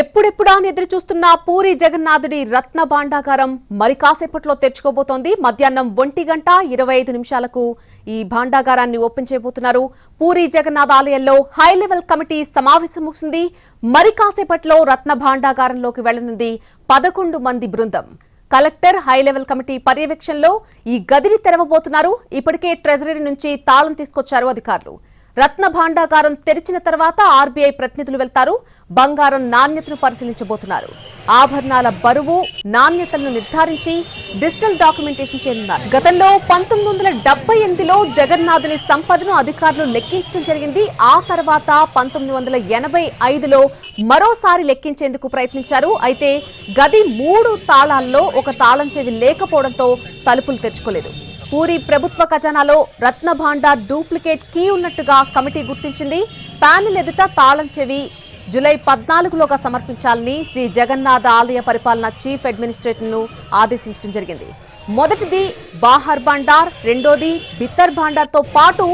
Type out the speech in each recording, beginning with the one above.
ఎప్పుడెప్పుడా అని ఎదురు చూస్తున్న పూరి జగన్నాథుడి రత్న భాండాగారం మరి కాసేపట్లో తెచ్చుకోబోతోంది మధ్యాహ్నం ఒంటి గంట ఇరవై ఐదు నిమిషాలకు ఈ భాండాగారాన్ని ఓపెన్ చేయబోతున్నారు పూరి జగన్నాథ్ ఆలయంలో హై లెవెల్ కమిటీ సమావేశం ముగిసింది. మరి కాసేపట్లో రత్న భాండాగారంలోకి వెళ్ళనుంది పదకొండు మంది బృందం. కలెక్టర్ హై లెవెల్ కమిటీ పర్యవేక్షణలో ఈ గదిని తెరవబోతున్నారు. ఇప్పటికే ట్రెజరీ నుంచి తాళం తీసుకొచ్చారు అధికారులు. రత్న భాండాగారం తెరిచిన తర్వాత ఆర్బీఐ ప్రతినిధులు వెళ్తారు. బంగారం నాణ్యతను పరిశీలించబోతున్నారు. ఆభరణాల బరువు నాణ్యతలను నిర్ధారించి డిజిటల్ డాక్యుమెంటేషన్ చేయనున్నారు. గతంలో పంతొమ్మిది వందల డెబ్బై ఎనిమిదిలో జగన్నాథుని సంపదను అధికారులు లెక్కించడం జరిగింది. ఆ తర్వాత పంతొమ్మిది వందల ఎనభై ఐదులో మరోసారి లెక్కించేందుకు ప్రయత్నించారు. అయితే గది మూడు తాళాల్లో ఒక తాళం చెవి లేకపోవడంతో తలుపులు తెచ్చుకోలేదు పూరి ప్రభుత్వ ఖజానాలో రత్న భాండార్ డూప్లికేట్ కీ ఉన్నట్టుగా కమిటీ గుర్తించింది. ప్యానెల్ ఎదుట తాళం చెవి జులై పద్నాలుగులోగా సమర్పించాలని శ్రీ జగన్నాథ ఆలయ పరిపాలన చీఫ్ అడ్మినిస్ట్రేటర్ను ఆదేశించడం జరిగింది. మొదటిది బాహర్ భాండార్ రెండోది బిత్తర్ భాండార్తో పాటు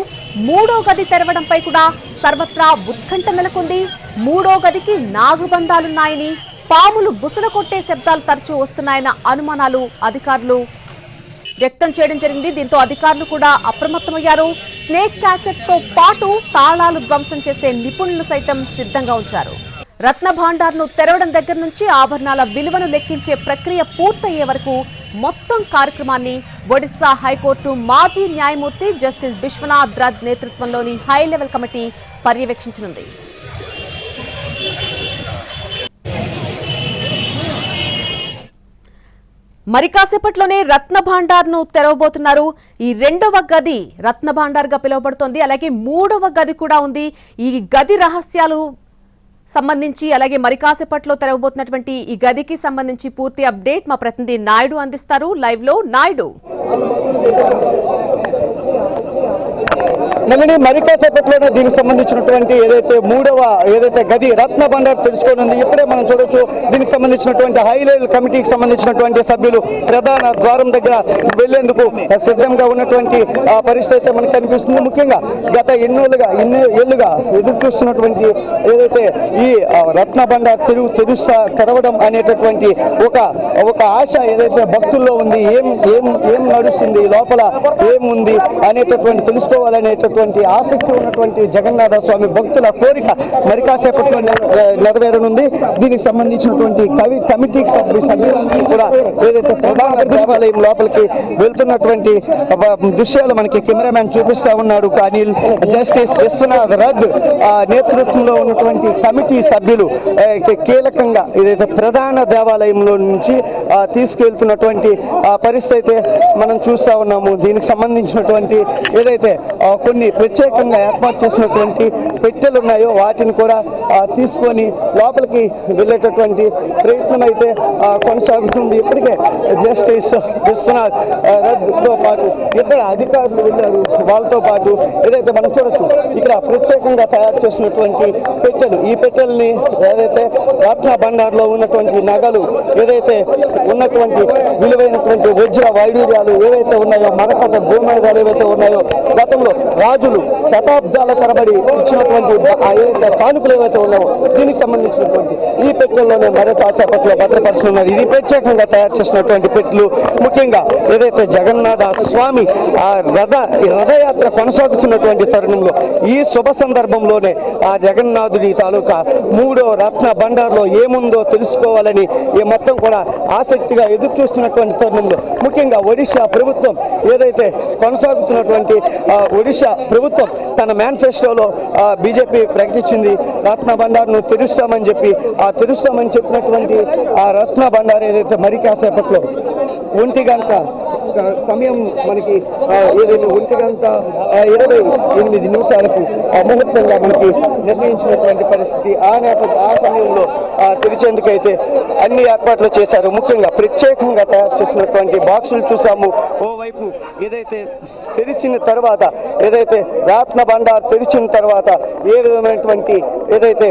మూడో గది తెరవడంపై కూడా సర్వత్రా ఉత్కంఠ నెలకొంది. మూడో గదికి నాగుబంధాలున్నాయని పాములు బుసలు కొట్టే శబ్దాలు తరచూ వస్తున్నాయన్న అనుమానాలు అధికారులు వ్యక్తం చేయడం జరిగింది. దీంతో అధికారులు కూడా అప్రమత్తమయ్యారు. స్నేక్ క్యాచర్స్తో పాటు తాళాలు ధ్వంసం చేసే నిపుణులు సైతం సిద్ధంగా ఉంచారు. రత్న భాండార్ను తెరవడం దగ్గర నుంచి ఆభరణాల విలువను లెక్కించే ప్రక్రియ పూర్తయ్యే వరకు మొత్తం కార్యక్రమాన్ని ఒడిశా హైకోర్టు మాజీ న్యాయమూర్తి జస్టిస్ విశ్వనాథ్ రథ్ నేతృత్వంలోని హై లెవెల్ కమిటీ పర్యవేక్షించనుంది. మరి కాసేపట్లోనే రత్న భాండార్ను తెరవబోతున్నారు. ఈ రెండవ గది రత్న భాండార్గా పిలువబడుతోంది. అలాగే మూడవ గది కూడా ఉంది. ఈ గది రహస్యాలు సంబంధించి అలాగే మరి కాసేపట్లో తెరవబోతున్నటువంటి ఈ గదికి సంబంధించి పూర్తి అప్డేట్ మా ప్రతినిధి నాయుడు అందిస్తారు. లైవ్లో నాయుడు. నల్లని మరికాసేపట్లోనే దీనికి సంబంధించినటువంటి ఏదైతే మూడవ ఏదైతే గది రత్న బండార్ తెలుసుకోనుంది ఇప్పుడే మనం చూడొచ్చు దీనికి సంబంధించినటువంటి హై లెవెల్ కమిటీకి సంబంధించినటువంటి సభ్యులు ప్రధాన ద్వారం దగ్గర వెళ్ళేందుకు సిద్ధంగా ఉన్నటువంటి ఆ, పరిస్థితి అయితే మనకు కనిపిస్తుంది. ముఖ్యంగా గత ఎన్నోళ్ళుగా ఎన్నో ఏళ్ళుగా ఎదురు చూస్తున్నటువంటి ఏదైతే ఈ రత్న బండార్ తెరువు తెరుస్తా తెరవడం అనేటటువంటి ఒక ఒక ఆశ ఏదైతే భక్తుల్లో ఉంది ఏం ఏం ఏం నడుస్తుంది లోపల ఏముంది అనేటటువంటి తెలుసుకోవాలనేటటువంటి ఆసక్తి ఉన్నటువంటి జగన్నాథ స్వామి భక్తుల కోరిక మరి కాసేపట్లో నెరవేరనుంది. దీనికి సంబంధించినటువంటి కవి కమిటీకి సభ్యులందరూ కూడా ఏదైతే ప్రధాన దేవాలయం లోపలికి వెళ్తున్నటువంటి దృశ్యాలు మనకి కెమెరామ్యాన్ చూపిస్తా ఉన్నాడు. కానీ జస్టిస్ విశ్వనాథ్ రథ్ ఆ నేతృత్వంలో ఉన్నటువంటి కమిటీ సభ్యులు కీలకంగా ఏదైతే ప్రధాన దేవాలయంలో నుంచి తీసుకెళ్తున్నటువంటి ఆ పరిస్థితి అయితే మనం చూస్తా ఉన్నాము. దీనికి సంబంధించినటువంటి ఏదైతే కొన్ని ప్రత్యేకంగా ఏర్పాటు చేసినటువంటి పెట్టెలు ఉన్నాయో వాటిని కూడా తీసుకొని లోపలికి వెళ్ళేటటువంటి ప్రయత్నం అయితే కొనసాగుతుంది. ఇప్పటికే జస్టిస్ విశ్వనాథ్ ఆ, పాటు ఇతర అధికారులు వెళ్ళారు. వాళ్ళతో పాటు ఏదైతే మనం చూడొచ్చు ఇక్కడ ప్రత్యేకంగా తయారు చేసినటువంటి పెట్టెలు. ఈ పెట్టెల్ని ఏదైతే రత్న బండార్లో ఉన్నటువంటి నగలు ఏదైతే ఉన్నటువంటి విలువైనటువంటి వజ్ర వైడూర్యాలు ఏవైతే ఉన్నాయో మరకథ గోమేధాలు ఏవైతే ఉన్నాయో గతంలో రాజులు శతాబ్దాల తరబడి ఇచ్చినటువంటి ఆ కానుకలు ఏవైతే ఉన్నాయో దీనికి సంబంధించినటువంటి ఈ పెట్టెల్లోనే మరో కాసేపట్లో భద్రపరుస్తున్నారు ఇది ప్రత్యేకంగా తయారు చేసినటువంటి పెట్లు. ముఖ్యంగా ఏదైతే జగన్నాథ స్వామి ఆ రథ రథయాత్ర కొనసాగుతున్నటువంటి తరుణంలో ఈ శుభ సందర్భంలోనే ఆ జగన్నాథుడి తాలూకా మూడో రత్న బండార్లో ఏముందో తెలుసుకోవాలని ఈ మొత్తం కూడా ఆసక్తిగా ఎదురు చూస్తున్నటువంటి తరుణంలో ముఖ్యంగా ఒడిశా ప్రభుత్వం ఏదైతే కొనసాగుతున్నటువంటి ఒడిశా ప్రభుత్వం తన మేనిఫెస్టోలో బీజేపీ ప్రకటించింది. రత్న బండార్ను తెరుస్తామని చెప్పి ఆ తెరుస్తామని చెప్పినటువంటి ఆ రత్న బండార్ ఏదైతే మరి కాసేపట్లో ఒంటి గంట సమయం మనకి ఏదైనా ఏదైతే ఒంటి గంట ఆ, ఇరవై ఎనిమిది నిమిషాలకు ఆ, ముహూర్తంగా మనకి నిర్ణయించినటువంటి పరిస్థితి ఆ నేపథ్య ఆ సమయంలో తెరిచేందుకైతే అన్ని ఏర్పాట్లు చేశారు. ముఖ్యంగా ప్రత్యేకంగా తయారు చేసినటువంటి బాక్సులు చూసాము ఓవైపు ఏదైతే తెరిచిన తర్వాత ఏదైతే రత్న బండార్ తెరిచిన తర్వాత ఏ విధమైనటువంటి ఏదైతే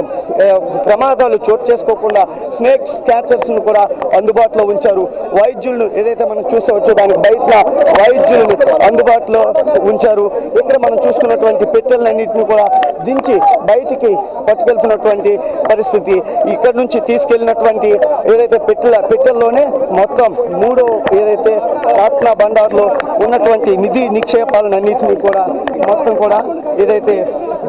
ప్రమాదాలు చోటు చేసుకోకుండా స్నేక్ స్కాచర్స్ను కూడా అందుబాటులో ఉంచారు. వైద్యులను ఏదైతే మనం చూసవచ్చు దానికి బయట వైద్యులను అందుబాటులో ఉంచారు. ఇక్కడ మనం చూసుకున్నటువంటి పెట్టెలన్నింటినీ కూడా దించి బయటికి పట్టుకెళ్తున్నటువంటి పరిస్థితి. ఇక్కడ నుంచి తీసుకెళ్ళినటువంటి ఏదైతే పెట్టెల పెట్టెల్లోనే మొత్తం మూడో ఏదైతే రత్న బండార్లో ఉన్నటువంటి నిధి నిక్షేపాలన్నింటినీ కూడా మొత్తం కూడా ఏదైతే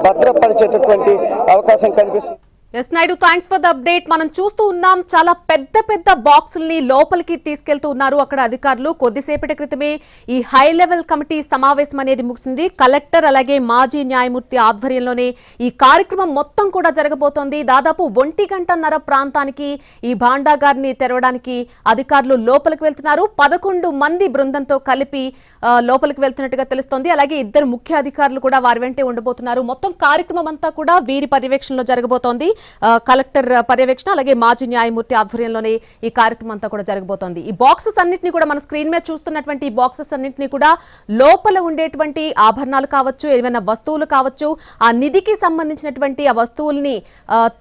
భద్రపరిచేటటువంటి అవకాశం కనిపిస్తుంది. S Naidu thanks for the update మనం చూస్తూ ఉన్నాం చాలా పెద్ద పెద్ద బాక్సుల్ని లోపలికి తీసుకెళ్తూ ఉన్నారు అక్కడ అధికారులు. కొద్దిసేపటి క్రితమే ఈ హై లెవెల్ కమిటీ సమావేశం అనేది ముగిసింది. కలెక్టర్ అలాగే మాజీ న్యాయమూర్తి ఆధ్వర్యంలోనే ఈ కార్యక్రమం మొత్తం కూడా జరగబోతోంది. దాదాపు ఒంటి గంటన్నర ప్రాంతానికి ఈ భాండాగారిని తెరవడానికి అధికారులు లోపలికి వెళ్తున్నారు. పదకొండు మంది బృందంతో కలిపి లోపలికి వెళ్తున్నట్టుగా తెలుస్తోంది. అలాగే ఇద్దరు ముఖ్య అధికారులు కూడా వారి వెంటే ఉండబోతున్నారు. మొత్తం కార్యక్రమం అంతా కూడా వీరి పర్యవేక్షణలో జరగబోతోంది. కలెక్టర్ పర్యవేక్షణ అలాగే మాజీ న్యాయమూర్తి ఆధ్వర్యంలోనే ఈ కార్యక్రమం అంతా కూడా జరగబోతోంది. ఈ బాక్సెస్ అన్నింటినీ కూడా మన స్క్రీన్ మీద చూస్తున్నటువంటి ఈ బాక్సెస్ అన్నింటినీ కూడా లోపల ఉండేటువంటి ఆభరణాలు కావచ్చు ఏమైనా వస్తువులు కావచ్చు ఆ నిధికి సంబంధించినటువంటి ఆ వస్తువుల్ని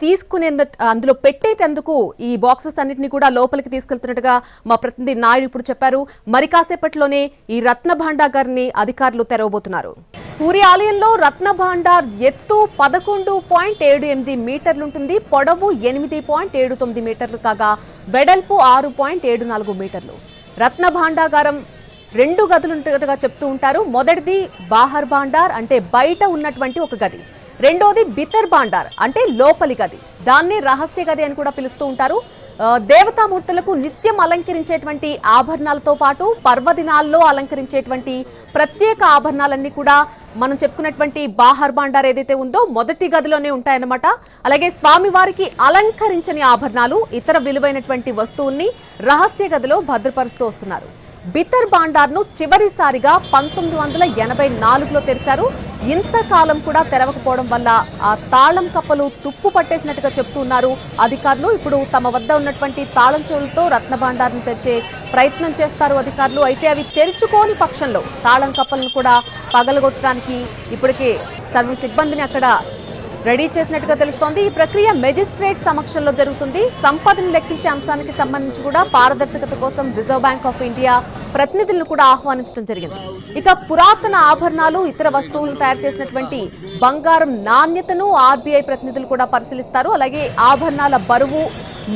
తీసుకునే తీసుకునేందు అందులో పెట్టేటందుకు ఈ బాక్సెస్ అన్నింటినీ కూడా లోపలికి తీసుకెళ్తున్నట్టుగా మా ప్రతినిధి నాయుడు ఇప్పుడు చెప్పారు. మరి కాసేపట్లోనే ఈ రత్న భాండాగారిని అధికారులు తెరవబోతున్నారు. పూరి ఆలయంలో రత్న భాండార్ ఎత్తు పదకొండు పాయింట్ ఏడు ఎనిమిది మీటర్లు ఉంటుంది. పొడవు ఎనిమిది పాయింట్ ఏడు తొమ్మిది మీటర్లు కాగా వెడల్పు ఆరు పాయింట్ ఏడు నాలుగు మీటర్లు. రత్న భాండాగారం రెండు గదులు ఉంటుందిగా చెప్తూ ఉంటారు. మొదటిది బాహర్ భాండార్ అంటే బయట ఉన్నటువంటి ఒక గది. రెండోది బితర్ భాండార్ అంటే లోపలి గది. దాన్ని రహస్య గది అని కూడా పిలుస్తూ ఉంటారు. దేవతామూర్తులకు నిత్యం అలంకరించేటువంటి ఆభరణాలతో పాటు పర్వదినాల్లో అలంకరించేటువంటి ప్రత్యేక ఆభరణాలన్నీ కూడా మనం చెప్పుకున్నటువంటి బాహర్ బాండార్ ఏదైతే ఉందో మొదటి గదిలోనే ఉంటాయన్నమాట. అలాగే స్వామివారికి అలంకరించని ఆభరణాలు ఇతర విలువైనటువంటి వస్తువుల్ని రహస్య గదిలో భద్రపరుస్తూ వస్తున్నారు. బితర్ బాండార్ను చివరిసారిగా పంతొమ్మిది వందల ఎనభై నాలుగులో తెరిచారు. ఇంతకాలం కూడా తెరవకపోవడం వల్ల ఆ తాళం కప్పలు తుప్పు పట్టేసినట్టుగా చెప్తున్నారు అధికారులు ఇప్పుడు తమ వద్ద ఉన్నటువంటి తాళం చెవులతో రత్న భాండార్ను తెరిచే ప్రయత్నం చేస్తారు అధికారులు. అయితే అవి తెరుచుకోని పక్షంలో తాళం కప్పలను కూడా పగలగొట్టడానికి ఇప్పటికే సర్వ సిబ్బందిని అక్కడ రెడీ చేసినట్టుగా తెలుస్తోంది. ఈ ప్రక్రియ మెజిస్ట్రేట్ సమక్షంలో జరుగుతుంది. సంపదను లెక్కించే అంశానికి సంబంధించి కూడా పారదర్శకత కోసం రిజర్వ్ బ్యాంక్ ఆఫ్ ఇండియా ప్రతినిధులను కూడా ఆహ్వానించడం జరిగింది. ఇక పురాతన ఆభరణాలు ఇతర వస్తువులను తయారు చేసినటువంటి బంగారం నాణ్యతను ఆర్బీఐ ప్రతినిధులు కూడా పరిశీలిస్తారు. అలాగే ఆభరణాల బరువు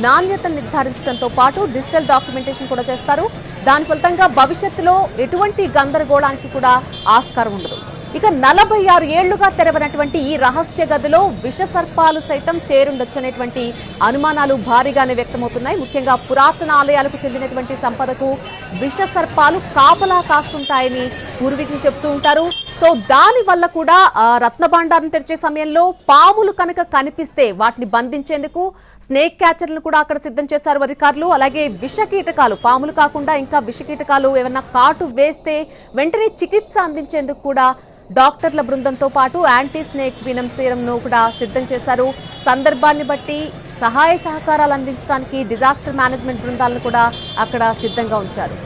నాణ్యత నిర్ధారించడంతో పాటు డిజిటల్ డాక్యుమెంటేషన్ కూడా చేస్తారు. దాని ఫలితంగా భవిష్యత్తులో ఎటువంటి గందరగోళానికి కూడా ఆస్కారం ఉండదు. ఇక నలభై ఆరు ఏళ్ళుగా తెరవనటువంటి ఈ రహస్య గదిలో విషసర్పాలు సైతం చేరుండొచ్చనేటువంటి అనుమానాలు భారీగానే వ్యక్తమవుతున్నాయి. ముఖ్యంగా పురాతన ఆలయాలకు చెందినటువంటి సంపదకు విష సర్పాలు కాపలా కాస్తుంటాయని పూర్వీకులు చెప్తూ ఉంటారు. సో దాని వల్ల కూడా ఆ, తెరిచే సమయంలో పాములు కనుక కనిపిస్తే వాటిని బంధించేందుకు స్నేక్ క్యాచర్లను కూడా అక్కడ సిద్ధం చేశారు అధికారులు. అలాగే విష కీటకాలు పాములు కాకుండా ఇంకా విష కీటకాలు ఏమైనా కాటు వేస్తే వెంటనే చికిత్స అందించేందుకు కూడా డాక్టర్ల బృందంతో పాటు యాంటీ స్నేక్ వినం సీరంను కూడా సిద్ధం చేశారు. సందర్భాన్ని బట్టి సహాయ సహకారాలు అందించడానికి డిజాస్టర్ మేనేజ్మెంట్ బృందాలను కూడా అక్కడ సిద్ధంగా ఉంచారు.